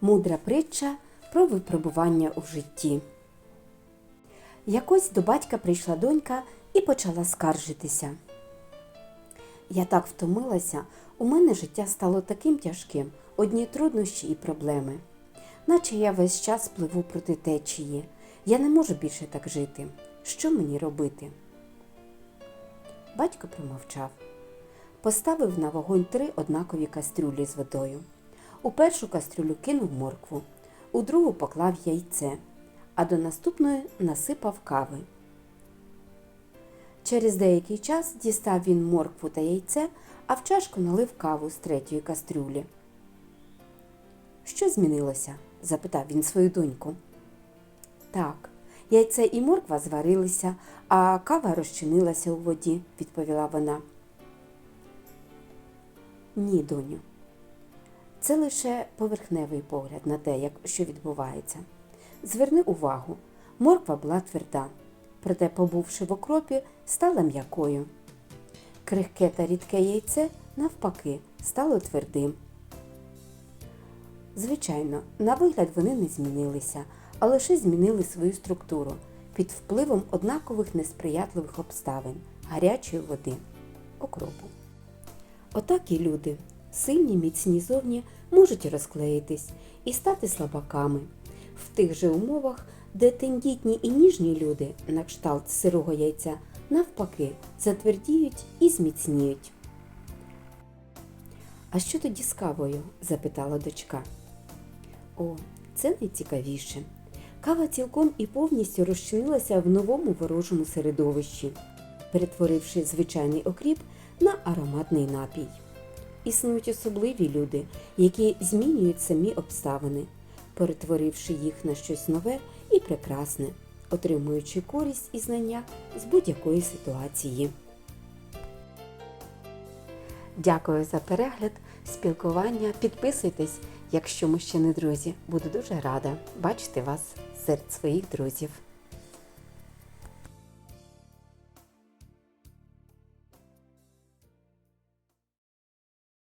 Мудра притча про випробування у житті. Якось до батька прийшла донька і почала скаржитися. Я так втомилася, у мене життя стало таким тяжким, одні труднощі і проблеми. Наче я весь час пливу проти течії. Я не можу більше так жити. Що мені робити? Батько промовчав. Поставив на вогонь три однакові кастрюлі з водою. У першу кастрюлю кинув моркву, у другу поклав яйце, а до наступної насипав кави. Через деякий час дістав він моркву та яйце, а в чашку налив каву з третьої кастрюлі. Що змінилося? запитав він свою доньку. Так, яйце і морква зварилися, а кава розчинилася у воді, відповіла вона. Ні, доню. Це лише поверхневий погляд на те, що відбувається. Зверни увагу, морква була тверда, проте, побувши в окропі, стала м'якою. Крихке та рідке яйце, навпаки, стало твердим. Звичайно, на вигляд вони не змінилися, а лише змінили свою структуру під впливом однакових несприятливих обставин гарячої води, окропу. Отак і люди, сильні, міцні зовні, можуть розклеїтись і стати слабаками. В тих же умовах, де тендітні і ніжні люди, на кшталт сирого яйця, навпаки, затвердіють і зміцніють. А що тоді з кавою? запитала дочка. О, це найцікавіше. Кава цілком і повністю розчинилася в новому ворожому середовищі, перетворивши звичайний окріп на ароматний напій. Існують особливі люди, які змінюють самі обставини, перетворивши їх на щось нове і прекрасне, отримуючи користь і знання з будь-якої ситуації. Дякую за перегляд, спілкування. Підписуйтесь, якщо ми ще не друзі. Буду дуже рада бачити вас серед своїх друзів.